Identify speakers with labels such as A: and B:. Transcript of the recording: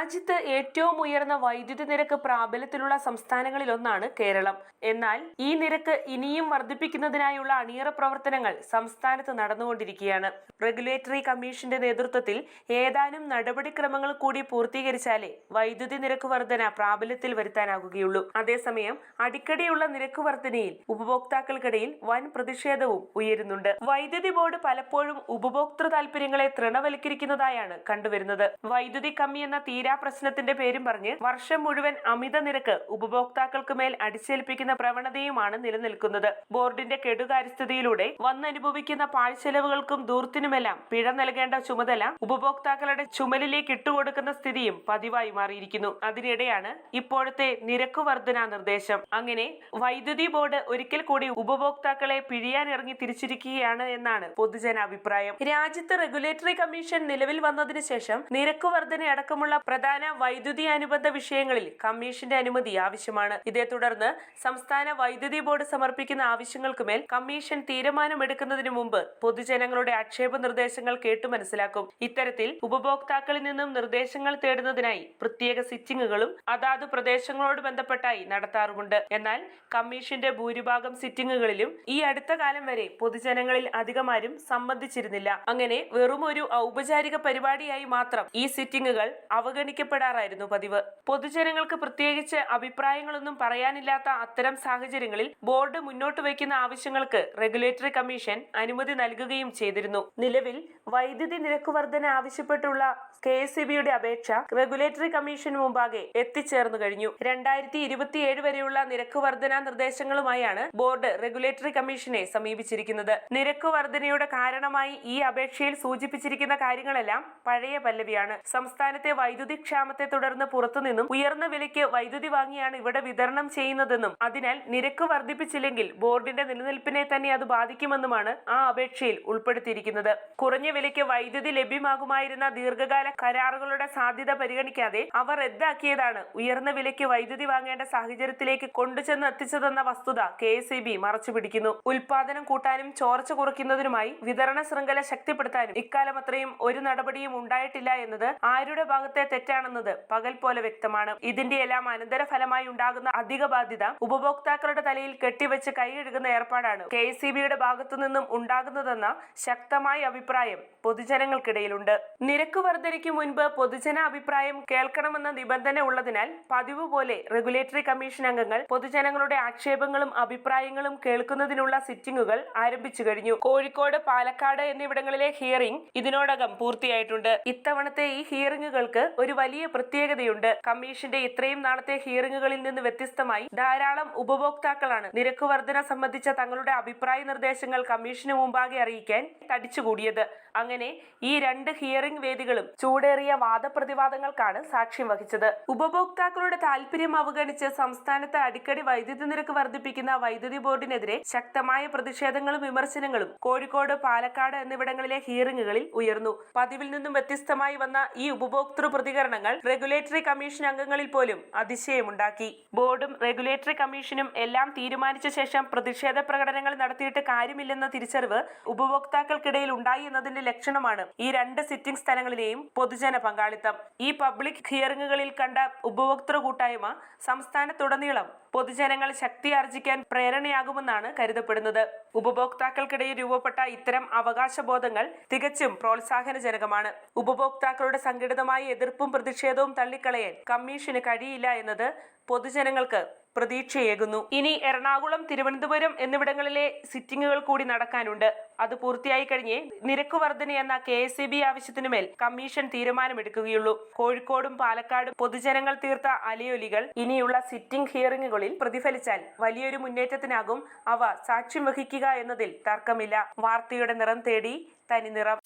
A: രാജ്യത്ത് ഏറ്റവും ഉയർന്ന വൈദ്യുതി നിരക്ക് പ്രാബല്യത്തിലുള്ള സംസ്ഥാനങ്ങളിലൊന്നാണ് കേരളം. എന്നാൽ ഈ നിരക്ക് ഇനിയും വർദ്ധിപ്പിക്കുന്നതിനായുള്ള അണിയറ പ്രവർത്തനങ്ങൾ സംസ്ഥാനത്ത് നടന്നുകൊണ്ടിരിക്കുകയാണ്. റെഗുലേറ്ററി കമ്മീഷന്റെ നേതൃത്വത്തിൽ ഏതാനും നടപടിക്രമങ്ങൾ കൂടി പൂർത്തീകരിച്ചാലേ വൈദ്യുതി നിരക്ക് വർധന പ്രാബല്യത്തിൽ വരുത്താനാകുകയുള്ളൂ. അതേസമയം അടിക്കടിയുള്ള നിരക്ക് വർധനയിൽ ഉപഭോക്താക്കൾക്കിടയിൽ വൻ പ്രതിഷേധവും ഉയരുന്നുണ്ട്. വൈദ്യുതി ബോർഡ് പലപ്പോഴും ഉപഭോക്തൃ താൽപര്യങ്ങളെ തൃണവൽക്കരിക്കുന്നതായാണ് കണ്ടുവരുന്നത്. വൈദ്യുതി കമ്മി എന്ന തീരാ പ്രശ്നത്തിന്റെ പേരും പറഞ്ഞ് വർഷം മുഴുവൻ അമിത നിരക്ക് ഉപഭോക്താക്കൾക്ക് മേൽ അടിച്ചേൽപ്പിക്കുന്ന പ്രവണതയുമാണ് നിലനിൽക്കുന്നത്. ബോർഡിന്റെ കെടുകാര്യസ്ഥിതിയിലൂടെ വന്നനുഭവിക്കുന്ന പാഴ്ചെലവുകൾക്കും ദൂർത്തിനുമെല്ലാം പിഴ നൽകേണ്ട ചുമതല ഉപഭോക്താക്കളുടെ ചുമലിലേക്ക് ഇട്ടുകൊടുക്കുന്ന സ്ഥിതിയും പതിവായി മാറിയിരിക്കുന്നു. അതിനിടെയാണ് ഇപ്പോഴത്തെ നിരക്ക് വർധനാ നിർദ്ദേശം. അങ്ങനെ വൈദ്യുതി ബോർഡ് ഒരിക്കൽ കൂടി ഉപഭോക്താക്കളെ പിഴിയാനിറങ്ങി തിരിച്ചിരിക്കുകയാണ് എന്നാണ് പൊതുജനാഭിപ്രായം. രാജ്യത്ത് റെഗുലേറ്ററി കമ്മീഷൻ നിലവിൽ വന്നതിന് ശേഷം നിരക്ക് വർധന അടക്കമുള്ള പ്രധാന വൈദ്യുതി അനുബന്ധ വിഷയങ്ങളിൽ കമ്മീഷന്റെ അനുമതി ആവശ്യമാണ്. ഇതേ തുടർന്ന് സംസ്ഥാന വൈദ്യുതി ബോർഡ് സമർപ്പിക്കുന്ന ആവശ്യങ്ങൾക്ക് മേൽ കമ്മീഷൻ തീരുമാനമെടുക്കുന്നതിന് മുമ്പ് പൊതുജനങ്ങളുടെ ആക്ഷേപ നിർദ്ദേശങ്ങൾ കേട്ടു മനസ്സിലാക്കും. ഇത്തരത്തിൽ ഉപഭോക്താക്കളിൽ നിന്നും നിർദ്ദേശങ്ങൾ തേടുന്നതിനായി പ്രത്യേക സിറ്റിംഗുകളും അതാത് പ്രദേശങ്ങളോട് ബന്ധപ്പെട്ടായി നടത്താറുമുണ്ട്. എന്നാൽ കമ്മീഷന്റെ ഭൂരിഭാഗം സിറ്റിംഗുകളിലും ഈ അടുത്ത കാലം വരെ പൊതുജനങ്ങളിൽ അധികമാരും സംബന്ധിച്ചിരുന്നില്ല. അങ്ങനെ വെറും ഒരു ഔപചാരിക പരിപാടിയായി മാത്രം ഈ സിറ്റിംഗുകൾ അവഗണിക്കപ്പെടാറായിരുന്നു പതിവ്. പൊതുജനങ്ങൾക്ക് പ്രത്യേകിച്ച് അഭിപ്രായങ്ങളൊന്നും പറയാനില്ലാത്ത അത്തരം സാഹചര്യങ്ങളിൽ ബോർഡ് മുന്നോട്ട് വയ്ക്കുന്ന ആവശ്യങ്ങൾക്ക് റെഗുലേറ്ററി കമ്മീഷൻ അനുമതി നൽകുകയും ചെയ്തിരുന്നു. നിലവിൽ വൈദ്യുതി നിരക്ക് വർധന ആവശ്യപ്പെട്ടുള്ള കെ എസ് ബിയുടെ അപേക്ഷ റെഗുലേറ്ററി കമ്മീഷൻ മുമ്പാകെ എത്തിച്ചേർന്നു കഴിഞ്ഞു. രണ്ടായിരത്തി ഇരുപത്തിയേഴ് വരെയുള്ള നിരക്ക് വർധനാ നിർദ്ദേശങ്ങളുമായാണ് ബോർഡ് റെഗുലേറ്ററി കമ്മീഷനെ സമീപിച്ചിരിക്കുന്നത്. നിരക്ക് വർധനയുടെ കാരണമായി ഈ അപേക്ഷയിൽ സൂചിപ്പിച്ചിരിക്കുന്ന കാര്യങ്ങളെല്ലാം പഴയ പല്ലവിയാണ്. സംസ്ഥാനത്തെ വൈദ്യുതി ക്ഷാമത്തെ തുടർന്ന് പുറത്തുനിന്നും ഉയർന്ന വിലയ്ക്ക് വൈദ്യുതി വാങ്ങിയാണ് ഇവിടെ വിതരണം ചെയ്യുന്നതെന്നും അതിനാൽ നിരക്ക് വർദ്ധിപ്പിച്ചില്ലെങ്കിൽ ബോർഡിന്റെ നിലനിൽപ്പിനെ തന്നെ അത് ബാധിക്കുമെന്നുമാണ് ആ അപേക്ഷയിൽ ഉൾപ്പെടുത്തിയിരിക്കുന്നത്. കുറഞ്ഞ വിലയ്ക്ക് വൈദ്യുതി ലഭ്യമാകുമായിരുന്ന ദീർഘകാല കരാറുകളുടെ സാധ്യത പരിഗണിക്കാതെ അവർ റദ്ദാക്കിയതാണ് ഉയർന്ന വിലയ്ക്ക് വൈദ്യുതി വാങ്ങേണ്ട സാഹചര്യത്തിലേക്ക് കൊണ്ടുചെന്ന് എത്തിച്ചതെന്ന വസ്തുത കെ എസ് ഇ ബി മറച്ചുപിടിക്കുന്നു. ഉൽപാദനം കൂട്ടാനും ചോർച്ച കുറയ്ക്കുന്നതിനുമായി വിതരണ ശൃംഖല ശക്തിപ്പെടുത്താനും ഇക്കാലം അത്രയും ഒരു നടപടിയും ഉണ്ടായിട്ടില്ല എന്നത് ആരുടെ ഭാഗത്തെ തെറ്റാണെന്നത് പകൽ പോലെ വ്യക്തമാണ്. ഇതിന്റെ എല്ലാം അനന്തരഫലമായി ഉണ്ടാകുന്ന അധിക ബാധ്യത ഉപഭോക്താക്കളുടെ തലയിൽ കെട്ടിവെച്ച് കൈയെഴുകുന്ന ഏർപ്പാടാണ് കെ എസ് ഇ ബിയുടെ ഭാഗത്തു നിന്നും ഉണ്ടാകുന്നതെന്ന ശക്തമായ അഭിപ്രായം പൊതുജനങ്ങൾക്കിടയിലുണ്ട്. നിരക്ക് വർധനയ്ക്ക് മുൻപ് പൊതുജന അഭിപ്രായം കേൾക്കണമെന്ന നിബന്ധന ഉള്ളതിനാൽ പതിവ് പോലെ റെഗുലേറ്ററി കമ്മീഷൻ അംഗങ്ങൾ പൊതുജനങ്ങളുടെ ആക്ഷേപങ്ങളും അഭിപ്രായങ്ങളും കേൾക്കുന്നതിനുള്ള സിറ്റിംഗുകൾ ആരംഭിച്ചു കഴിഞ്ഞു. കോഴിക്കോട് പാലക്കാട് എന്നിവിടങ്ങളിലെ ഹിയറിംഗ് ഇതിനോടകം പൂർത്തിയായിട്ടുണ്ട്. ഇത്തവണത്തെ ഈ ഹിയറിംഗുകൾക്ക് ഒരു വലിയ പ്രത്യേകതയുണ്ട്. കമ്മീഷന്റെ ഇത്രയും നാളത്തെ ഹിയറിംഗുകളിൽ നിന്ന് വ്യത്യസ്തമായി ധാരാളം ഉപഭോക്താക്കളാണ് നിരക്ക് വർധന സംബന്ധിച്ച തങ്ങളുടെ അഭിപ്രായ നിർദ്ദേശങ്ങൾ കമ്മീഷന് മുമ്പാകെ അറിയിക്കാൻ തടിച്ചുകൂടിയത്. അങ്ങനെ ഈ രണ്ട് ഹിയറിംഗ് വേദികളും ചൂടേറിയ വാദപ്രതിവാദങ്ങൾക്കാണ് സാക്ഷ്യം വഹിച്ചത്. ഉപഭോക്താക്കളുടെ താല്പര്യം അവഗണിച്ച് സംസ്ഥാനത്ത് അടിക്കടി വൈദ്യുതി നിരക്ക് വർദ്ധിപ്പിക്കുന്ന വൈദ്യുതി ബോർഡിനെതിരെ ശക്തമായ പ്രതിഷേധങ്ങളും വിമർശനങ്ങളും കോഴിക്കോട് പാലക്കാട് എന്നിവിടങ്ങളിലെ ഹിയറിംഗുകളിൽ ഉയർന്നു. പതിവിൽ നിന്നും വ്യത്യസ്തമായി വന്ന ഈ ഉപഭോക്തൃ പ്രതികരണങ്ങൾ റെഗുലേറ്ററി കമ്മീഷൻ അംഗങ്ങളിൽ പോലും അതിശയമുണ്ടാക്കി. ബോർഡും റെഗുലേറ്ററി കമ്മീഷനും എല്ലാം തീരുമാനിച്ച ശേഷം പ്രതിഷേധ പ്രകടനങ്ങൾ നടത്തിയിട്ട് കാര്യമില്ലെന്ന തിരിച്ചറിവ് ഉപഭോക്താക്കൾക്കിടയിൽ ഉണ്ടായി എന്നതിന്റെ ലക്ഷണമാണ് ഈ രണ്ട് സിറ്റിംഗ് സ്ഥലങ്ങളിലെയും പൊതുജന പങ്കാളിത്തം. ഈ പബ്ലിക് ഹിയറിംഗുകളിൽ കണ്ട ഉപഭോക്തൃ കൂട്ടായ്മ സംസ്ഥാനത്തുടനീളം പൊതുജനങ്ങൾ ശക്തി ആർജിക്കാൻ പ്രേരണയാകുമെന്നാണ് കരുതപ്പെടുന്നത്. ഉപഭോക്താക്കൾക്കിടയിൽ രൂപപ്പെട്ട ഇത്തരം അവകാശബോധങ്ങൾ തികച്ചും പ്രോത്സാഹനജനകമാണ്. ഉപഭോക്താക്കളുടെ സംഘടിതമായ എതിർപ്പും പ്രതിഷേധവും തള്ളിക്കളയാൻ കമ്മീഷന് കഴിയില്ല എന്നത് പൊതുജനങ്ങൾക്ക് പ്രതീക്ഷയേകുന്നു. ഇനി എറണാകുളം തിരുവനന്തപുരം എന്നിവിടങ്ങളിലെ സിറ്റിംഗുകൾ കൂടി നടക്കാനുണ്ട്. അത് പൂർത്തിയായി കഴിഞ്ഞേ നിരക്ക് വർധന എന്ന കെ എസ് ഇ ബി ആവശ്യത്തിനുമേൽ കമ്മീഷൻ തീരുമാനമെടുക്കുകയുള്ളൂ. കോഴിക്കോടും പാലക്കാടും പൊതുജനങ്ങൾ തീർത്ത അലയൊലികൾ ഇനിയുള്ള സിറ്റിംഗ് ഹിയറിംഗുകളിൽ പ്രതിഫലിച്ചാൽ വലിയൊരു മുന്നേറ്റത്തിനാകും. അവ സാക്ഷ്യം വഹിക്കുക എന്നതിൽ തർക്കമില്ല. വാർത്തയുടെ നിറം തേടി തനി നിറം.